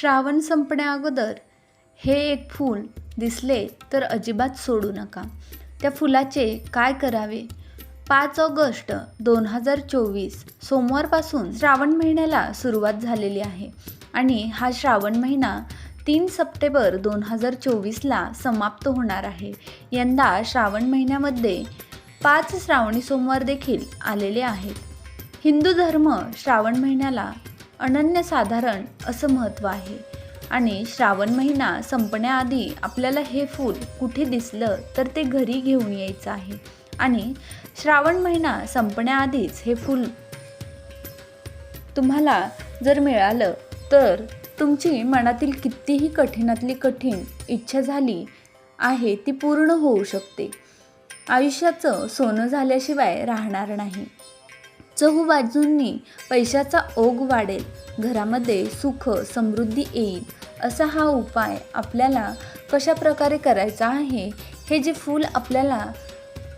श्रावण संपण्याअगोदर हे एक फूल दिसले तर अजिबात सोडू नका. त्या फुलाचे काय करावे? पाच ऑगस्ट दोन हजार चोवीस सोमवारपासून श्रावण महिन्याला सुरुवात झालेली आहे आणि हा श्रावण महिना तीन सप्टेंबर दोन हजार चोवीसला समाप्त होणार आहे. यंदा श्रावण महिन्यामध्ये पाच श्रावणी सोमवार देखील आलेले आहेत. हिंदू धर्म श्रावण महिन्याला अनन्यसाधारण असं महत्त्व आहे. आणि श्रावण महिना संपण्याआधी आपल्याला हे फूल कुठे दिसलं तर ते घरी घेऊन यायचं आहे. आणि श्रावण महिना संपण्याआधीच हे फूल तुम्हाला जर मिळालं तर तुमची मनातील कितीही कठीणातली कठीण इच्छा झाली आहे ती पूर्ण होऊ शकते. आयुष्याचं सोनं झाल्याशिवाय राहणार नाही. चहू बाजूंनी पैशाचा ओघ वाढेल घरामध्ये सुख समृद्धी येईल असा हा उपाय आपल्याला कशा प्रकारे करायचा आहे? हे जे फूल आपल्याला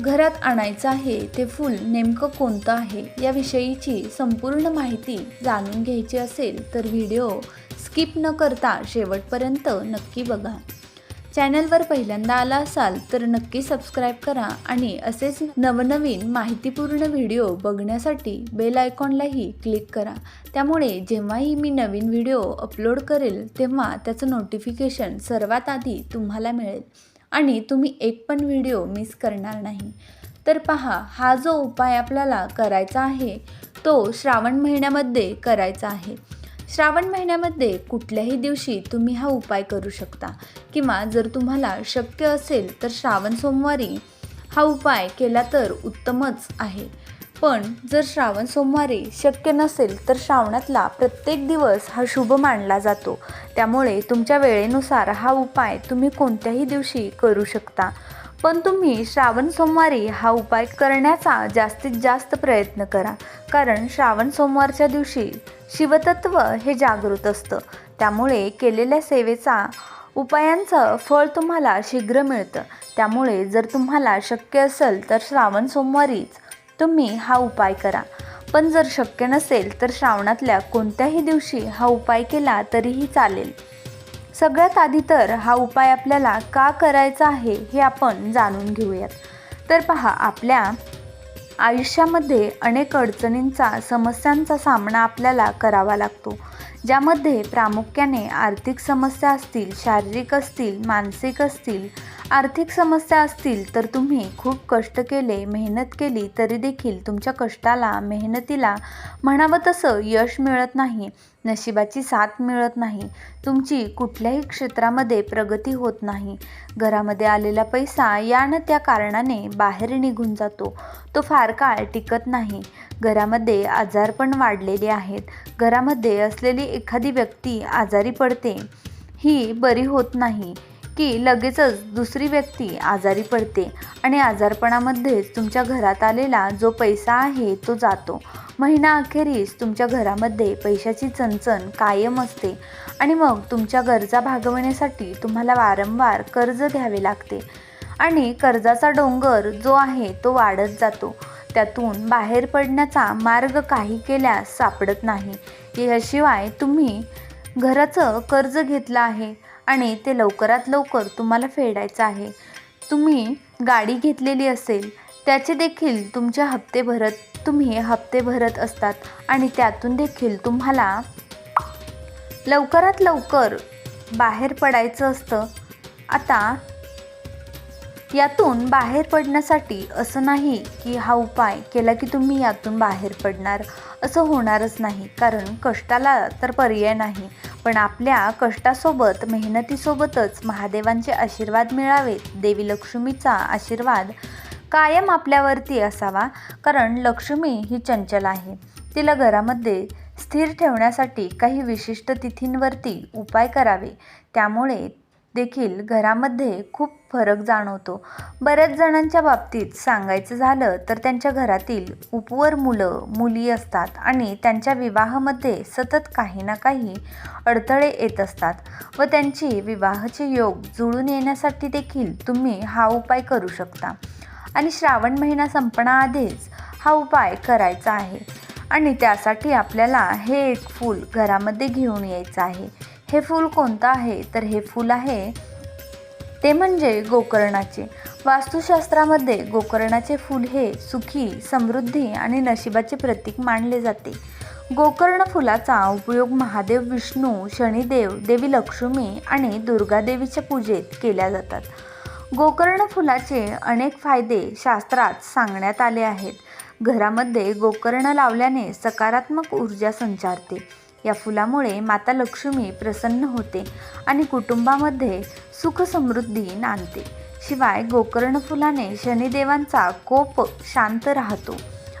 घरात आणायचं आहे ते फूल नेमकं कोणतं आहे? याविषयीची संपूर्ण माहिती जाणून घ्यायची असेल तर व्हिडिओ स्किप न करता शेवटपर्यंत नक्की बघा. चॅनलवर पहिल्यांदा आला असाल तर नक्की सबस्क्राईब करा आणि असेच नवनवीन माहितीपूर्ण व्हिडिओ बघण्यासाठी बेल आयकॉनलाही क्लिक करा. त्यामुळे जेव्हाही मी नवीन व्हिडिओ अपलोड करेल तेव्हा त्याचं नोटिफिकेशन सर्वात आधी तुम्हाला मिळेल आणि तुम्ही एक पण व्हिडिओ मिस करणार नाही. तर पहा हा जो उपाय आपल्याला करायचा आहे तो श्रावण महिन्यामध्ये करायचा आहे. श्रावण महिन्यामध्ये कुठल्याही दिवशी तुम्ही हा उपाय करू शकता. किंवा जर तुम्हाला शक्य असेल तर श्रावण सोमवारी हा उपाय केला तर उत्तमच आहे. पण जर श्रावण सोमवारी शक्य नसेल तर श्रावणातला प्रत्येक दिवस हा शुभ मानला जातो. त्यामुळे तुमच्या वेळेनुसार हा उपाय तुम्ही कोणत्याही दिवशी करू शकता. पण तुम्ही श्रावण सोमवारी हा उपाय करण्याचा जास्तीत जास्त प्रयत्न करा. कारण श्रावण सोमवारच्या दिवशी शिवतत्व हे जागृत असतं. त्यामुळे केलेल्या सेवेचा उपायांचं फळ तुम्हाला शीघ्र मिळतं. त्यामुळे जर तुम्हाला शक्य असेल तर श्रावण सोमवारीच तुम्ही हा उपाय करा. पण जर शक्य नसेल तर श्रावणातल्या कोणत्याही दिवशी हा उपाय केला तरीही चालेल. सगळ्यात आधी तर हा उपाय आपल्याला का करायचा आहे हे आपण जाणून घेऊयात. तर पहा आपल्या आयुष्यामध्ये अनेक अडचणींचा समस्यांचा सामना आपल्याला करावा लागतो. ज्यामध्ये प्रामुख्याने आर्थिक समस्या असतील शारीरिक असतील मानसिक असतील आर्थिक समस्या असतील तर तुम्ही खूप कष्ट केले मेहनत केली तरी देखील तुमच्या कष्टाला मेहनतीला म्हणावं तसं यश मिळत नाही नशिबाची साथ मिळत नाही. तुमची कुठल्याही क्षेत्रामध्ये प्रगती होत नाही. घरामध्ये आलेला पैसा या न त्या कारणाने बाहेर निघून जातो. तो फार काळ टिकत नाही. घरामध्ये आजार पण वाढलेले आहेत. घरामध्ये असलेली एखादी व्यक्ती आजारी पडते. ही बरी होत नाही. की लगेचच दुसरी व्यक्ती आजारी पडते आणि आजारपणामध्येच तुमच्या घरात आलेला जो पैसा आहे तो जातो. महिना अखेरीस तुमच्या घरामध्ये पैशाची चणचण कायम असते आणि मग तुमच्या गरजा भागवण्यासाठी तुम्हाला वारंवार कर्ज घ्यावे लागते आणि कर्जाचा डोंगर जो आहे तो वाढत जातो. त्यातून बाहेर पडण्याचा मार्ग काही केल्यास सापडत नाही. याशिवाय तुम्ही घराचं कर्ज घेतलं आहे. आणि ते लवकरात लवकर तुम्हाला फेडायचं आहे. तुम्ही गाडी घेतलेली असेल त्याचे देखील तुमचे हप्ते भरत तुम्ही हप्ते भरत असतात आणि त्यातून देखील तुम्हाला लवकरात लवकर बाहेर पडायचं असतं. आता यातून बाहेर पडण्यासाठी असं नाही की हा उपाय केला की तुम्ही यातून बाहेर पडणार. असं होणारच नाही. कारण कष्टाला तर पर्याय नाही. पण आपल्या कष्टासोबत मेहनतीसोबतच महादेवांचे आशीर्वाद मिळावेत देवी लक्ष्मीचा आशीर्वाद कायम आपल्यावरती असावा. कारण लक्ष्मी ही चंचल आहे. तिला घरामध्ये स्थिर ठेवण्यासाठी काही विशिष्ट तिथींवरती उपाय करावे. त्यामुळे देखील घरामध्ये खूप फरक जाणवतो. बऱ्याच जणांच्या बाबतीत सांगायचं झालं तर त्यांच्या घरातील उपवर मुलं मुली असतात आणि त्यांच्या विवाहामध्ये सतत काही ना काही अडथळे येत असतात व त्यांची विवाहाचे योग जुळून येण्यासाठी देखील तुम्ही हा उपाय करू शकता. आणि श्रावण महिना संपण्याआधीच हा उपाय करायचा आहे आणि त्यासाठी आपल्याला हे एक फूल घरामध्ये घेऊन यायचं आहे. हे फूल कोणतं आहे? तर हे फूल आहे ते म्हणजे गोकर्णाचे. वास्तुशास्त्रामध्ये गोकर्णाचे फूल हे सुखी समृद्धी आणि नशिबाचे प्रतीक मानले जाते. गोकर्ण फुलाचा उपयोग महादेव विष्णू शनिदेव देवी लक्ष्मी आणि दुर्गादेवीच्या पूजेत केल्या जातात. गोकर्ण फुलाचे अनेक फायदे शास्त्रात सांगण्यात आले आहेत. घरामध्ये गोकर्ण लावल्याने सकारात्मक ऊर्जा संचारते. या फुलामुळे माता लक्ष्मी प्रसन्न होते आणि कुटुंबामध्ये सुख समृद्धी नांदते. शिवाय गोकर्ण फुलाने शनिदेवांचा कोप शांत राहतो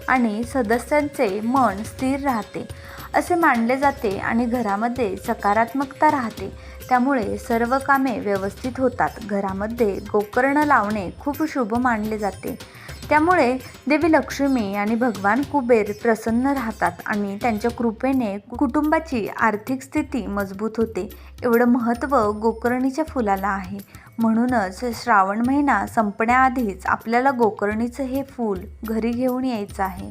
आणि सदस्यांचे मन स्थिर राहते. असे मानले जाते आणि घरामध्ये सकारात्मकता राहते. त्यामुळे सर्व कामे व्यवस्थित होतात. घरामध्ये गोकर्ण लावणे खूप शुभ मानले जाते. त्यामुळे देवी लक्ष्मी आणि भगवान कुबेर प्रसन्न राहतात आणि त्यांच्या कृपेने कुटुंबाची आर्थिक स्थिती मजबूत होते. एवढं महत्त्व गोकर्णीच्या फुलाला आहे. म्हणूनच श्रावण महिना संपण्याआधीच आपल्याला गोकर्णीचं हे फूल घरी घेऊन यायचं आहे.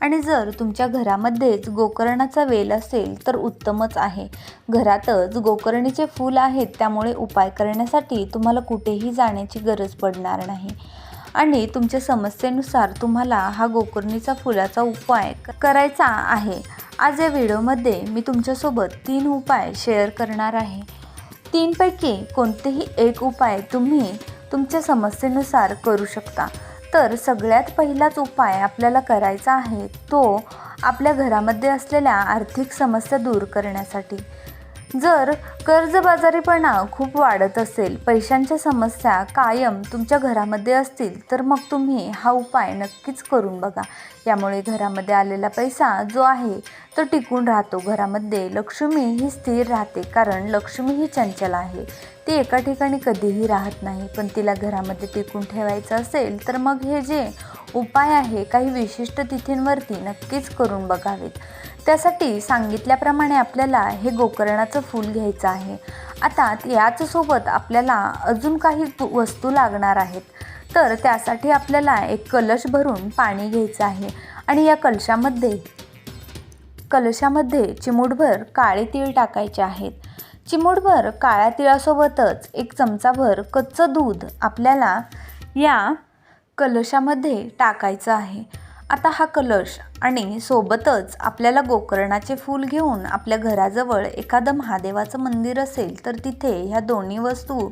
आणि जर तुमच्या घरामध्येच गोकर्णाचा वेल असेल तर उत्तमच आहे. घरातच गोकर्णीचे फूल आहेत त्यामुळे उपाय करण्यासाठी तुम्हाला कुठेही जाण्याची गरज पडणार नाही. आणि तुमच्या समस्येनुसार तुम्हाला हा गोकर्णीचा फुलाचा उपाय करायचा आहे. आज या व्हिडिओमध्ये मी तुमच्यासोबत तीन उपाय शेअर करणार आहे. तीनपैकी कोणतेही एक उपाय तुम्ही तुमच्या समस्येनुसार करू शकता. तर सगळ्यात पहिलाच उपाय आपल्याला करायचा आहे तो आपल्या घरामध्ये असलेल्या आर्थिक समस्या दूर करण्यासाठी. जर कर्जबाजारीपणा खूप वाढत असेल पैशांच्या समस्या कायम तुमच्या घरामध्ये असतील तर मग तुम्ही हा उपाय नक्कीच करून बघा. यामुळे घरामध्ये आलेला पैसा जो आहे तो टिकून राहतो. घरामध्ये लक्ष्मी ही स्थिर राहते कारण लक्ष्मी ही चंचल आहे. ती एका ठिकाणी कधीही राहत नाही. पण तिला घरामध्ये टिकून ठेवायचं असेल तर मग हे जे उपाय आहे काही विशिष्ट तिथींवरती नक्कीच करून बघावेत. त्यासाठी सांगितल्याप्रमाणे आपल्याला हे गोकर्णाचं फूल घ्यायचं आहे. आता याचसोबत आपल्याला अजून काही वस्तू लागणार आहेत. तर त्यासाठी आपल्याला एक कलश भरून पाणी घ्यायचं आहे. आणि या कलशामध्ये कलशामध्ये चिमूटभर काळे तीळ टाकायचे आहेत. चिमूटभर काळ्या तिळासोबतच एक चमचाभर कच्चं दूध आपल्याला या कलशामध्ये टाकायचं आहे. आता हा कलश आणि सोबतच आपल्याला गोकर्णाचे फूल घेऊन आपल्या घराजवळ एखादं महादेवाचं मंदिर असेल तर तिथे ह्या दोन्ही वस्तू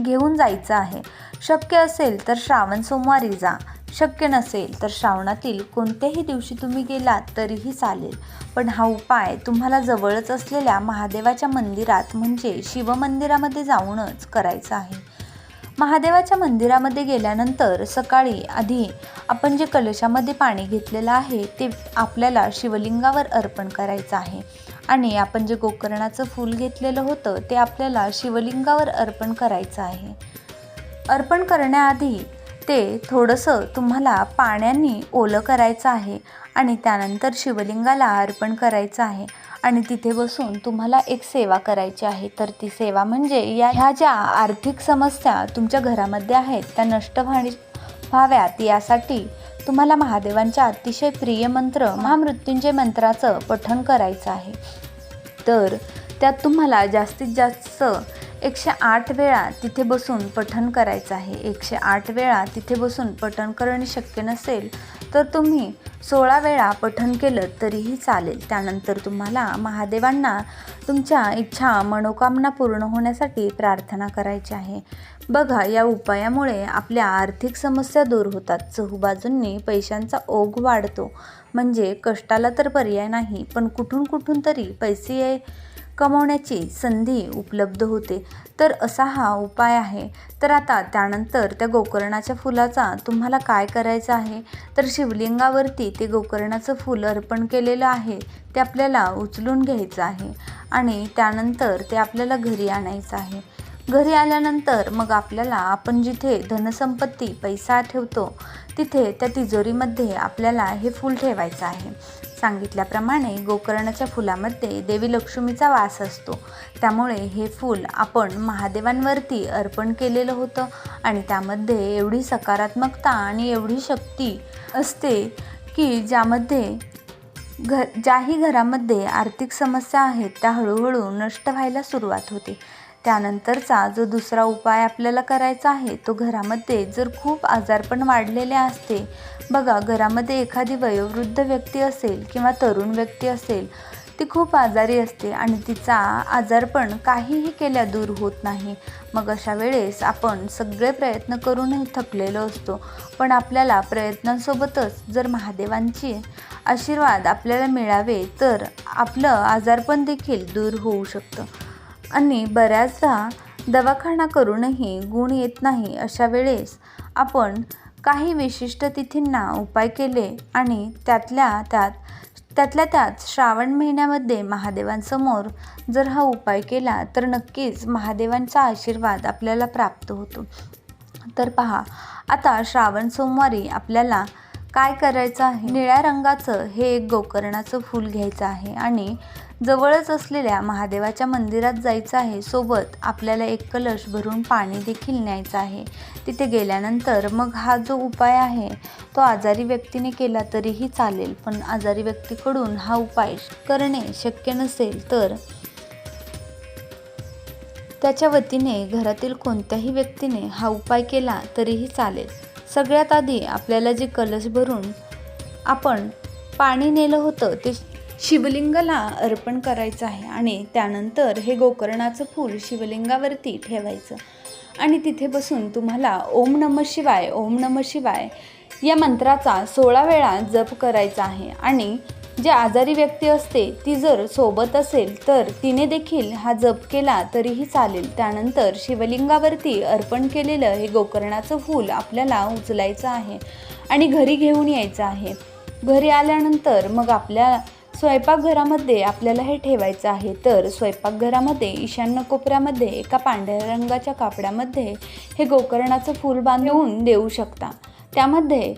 घेऊन जायचं आहे. शक्य असेल तर श्रावण सोमवारी जा. शक्य नसेल तर श्रावणातील कोणत्याही दिवशी तुम्ही गेलात तरीही चालेल. पण हा उपाय तुम्हाला जवळच असलेल्या महादेवाच्या मंदिरात म्हणजे शिवमंदिरामध्ये जाऊनच करायचा आहे. महादेवाच्या मंदिरामध्ये गेल्यानंतर सकाळी आधी आपण जे कलशामध्ये पाणी घेतलेलं आहे ते आपल्याला शिवलिंगावर अर्पण करायचं आहे. आणि आपण जे गोकर्णाचं फूल घेतलेलं होतं ते आपल्याला शिवलिंगावर अर्पण करायचं आहे. अर्पण करण्याआधी ते थोडंसं तुम्हाला पाण्याने ओलं करायचं आहे आणि त्यानंतर शिवलिंगाला अर्पण करायचं आहे. आणि तिथे बसून तुम्हाला एक सेवा करायची आहे. तर ती सेवा म्हणजे या ह्या ज्या आर्थिक समस्या तुमच्या घरामध्ये आहेत त्या नष्ट व्हाणी व्हाव्यात यासाठी तुम्हाला महादेवांच्या अतिशय प्रिय मंत्र महामृत्युंजय मंत्राचं पठण करायचं आहे. तर त्यात तुम्हाला जास्तीत जास्त एकशे आठ वेळा तिथे बसून पठण करायचं आहे. एकशे आठ वेळा तिथे बसून पठण करणे शक्य नसेल तर तुम्ही सोळा वेळा पठण केलं तरीही चालेल. त्यानंतर तुम्हाला महादेवांना तुमच्या इच्छा मनोकामना पूर्ण होण्यासाठी प्रार्थना करायची आहे. बघा या उपायामुळे आपल्या आर्थिक समस्या दूर होतात. चहूबाजूंनी पैशांचा ओघ वाढतो. म्हणजे कष्टाला तर पर्याय नाही पण कुठून कुठून तरी पैसे कमवण्याची संधी उपलब्ध होते. तर असा हा उपाय आहे. तर आता त्यानंतर त्या गोकर्णाच्या फुलाचा तुम्हाला काय करायचं आहे? तर शिवलिंगावरती ते गोकर्णाचं फूल अर्पण केलेलं आहे. ते आपल्याला उचलून घ्यायचं आहे आणि त्यानंतर ते आपल्याला घरी आणायचं आहे. घरी आल्यानंतर मग आपल्याला आपण जिथे धनसंपत्ती पैसा ठेवतो तिथे त्या तिजोरीमध्ये आपल्याला हे फूल ठेवायचं आहे. सांगितल्याप्रमाणे गोकर्णाच्या फुलामध्ये देवी लक्ष्मीचा वास असतो. त्यामुळे हे फूल आपण महादेवांवरती अर्पण केलेलं होतं आणि त्यामध्ये एवढी सकारात्मकता आणि एवढी शक्ती असते की ज्यामध्ये घर ज्याही घरामध्ये आर्थिक समस्या आहेत त्या हळूहळू नष्ट व्हायला सुरुवात होते. त्यानंतरचा जो दुसरा उपाय आपल्याला करायचा आहे तो घरामध्ये जर खूप आजारपण वाढलेले असते बघा घरामध्ये एखादी वयोवृद्ध व्यक्ती असेल किंवा तरुण व्यक्ती असेल ती खूप आजारी असते आणि तिचा आजारपण काहीही केल्या दूर होत नाही. मग अशा वेळेस आपण सगळे प्रयत्न करूनही थकलेलो असतो. पण आपल्याला प्रयत्नांसोबतच जर महादेवांची आशीर्वाद आपल्याला मिळावे तर आपलं आजारपण देखील दूर होऊ शकतं. आणि बऱ्याचदा दवाखाना करूनही गुण येत नाही अशा वेळेस आपण काही विशिष्ट तिथींना उपाय केले आणि त्यातल्या त्यात त्यातल्या त्यात श्रावण महिन्यामध्ये महादेवांसमोर जर हा उपाय केला तर नक्कीच महादेवांचा आशीर्वाद आपल्याला प्राप्त होतो. तर पहा आता श्रावण सोमवारी आपल्याला काय करायचं आहे? निळ्या रंगाचं हे एक गोकर्णाचं फूल घ्यायचं आहे आणि जवळच असलेल्या महादेवाच्या मंदिरात जायचं आहे सोबत आपल्याला एक कलश भरून पाणी देखील न्यायचं आहे. तिथे गेल्यानंतर मग हा जो उपाय आहे तो आजारी व्यक्तीने केला तरीही चालेल पण आजारी व्यक्तीकडून हा उपाय करणे शक्य नसेल तर त्याच्या वतीने घरातील कोणत्याही व्यक्तीने हा उपाय केला तरीही चालेल. सगळ्यात आधी आपल्याला जे कलश भरून आपण पाणी नेलं होतं ते शिवलिंगाला अर्पण करायचं आहे आणि त्यानंतर हे गोकर्णाचं फूल शिवलिंगावरती ठेवायचं. आणि तिथे बसून तुम्हाला ओम नम शिवाय ओम नम शिवाय या मंत्राचा सोळा वेळा जप करायचा आहे. आणि जे आजारी व्यक्ती असते ती जर सोबत असेल तर तिने देखील हा जप केला तरीही चालेल. त्यानंतर शिवलिंगावरती अर्पण केलेलं हे गोकर्णाचं फूल आपल्याला उचलायचं आहे आणि घरी घेऊन यायचं आहे. घरी आल्यानंतर मग आपल्या स्वयंपाकघरामध्ये आपल्याला हे ठेवायचं आहे. तर स्वयंपाकघरामध्ये ईशान्य कोपऱ्यामध्ये एका पांढऱ्या रंगाच्या कापडामध्ये हे गोकर्णाचं फूल बांधून देऊ शकता. त्यामध्ये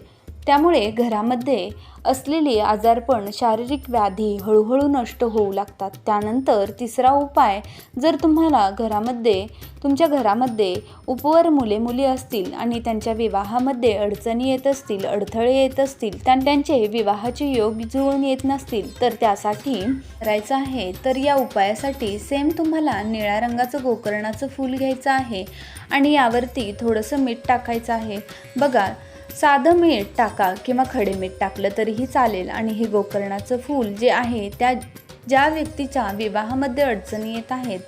त्यामुळे घरामध्ये असलेली आजारपण शारीरिक व्याधी हळूहळू नष्ट होऊ लागतात. त्यानंतर तिसरा उपाय जर तुम्हाला घरामध्ये तुमच्या घरामध्ये उपवर मुले मुली असतील आणि त्यांच्या विवाहामध्ये अडचणी येत असतील अडथळे येत असतील त्या त्यांचे विवाहाचे योग जुळून येत नसतील तर त्यासाठी करायचं आहे. तर या उपायासाठी सेम तुम्हाला निळ्या रंगाचं गोकर्णाचं फूल घ्यायचं आहे आणि यावरती थोडंसं मीठ टाकायचं आहे. बघा साधं मीठ टाका किंवा खडे मीठ टाकलं तरीही चालेल. आणि हे गोकर्णाचं फूल जे आहे त्या ज्या व्यक्तीच्या विवाहामध्ये अडचणी येत आहेत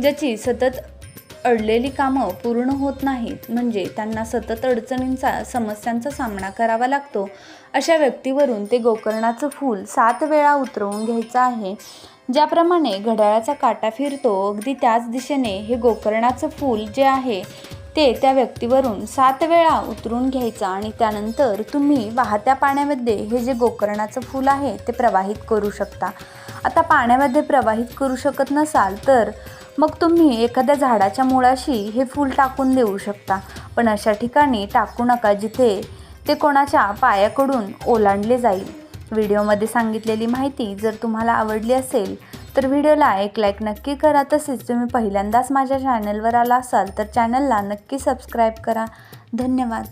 ज्याची सतत अडलेली कामं पूर्ण होत नाहीत म्हणजे त्यांना सतत अडचणींचा समस्यांचा सामना करावा लागतो अशा व्यक्तीवरून ते गोकर्णाचं फूल सात वेळा उतरवून घ्यायचं आहे. ज्याप्रमाणे घड्याळाचा काटा फिरतो अगदी त्याच दिशेने हे गोकर्णाचं फूल जे आहे ते त्या व्यक्तीवरून सात वेळा उतरून घ्यायचा आणि त्यानंतर तुम्ही वाहत्या पाण्यामध्ये हे जे गोकर्णाचं फूल आहे ते प्रवाहित करू शकता. आता पाण्यामध्ये प्रवाहित करू शकत नसाल तर मग तुम्ही एखाद्या झाडाच्या मुळाशी हे फूल टाकून देऊ शकता. पण अशा ठिकाणी टाकू नका जिथे ते कोणाच्या पायाकडून ओलांडले जाईल. व्हिडिओमध्ये सांगितलेली माहिती जर तुम्हाला आवडली असेल तर व्हिडिओला एक लाईक नक्की करा. तसेच तुम्ही पहिल्यांदाच माझ्या चॅनलवर आला असाल तर चॅनलला नक्की सबस्क्राईब करा. धन्यवाद.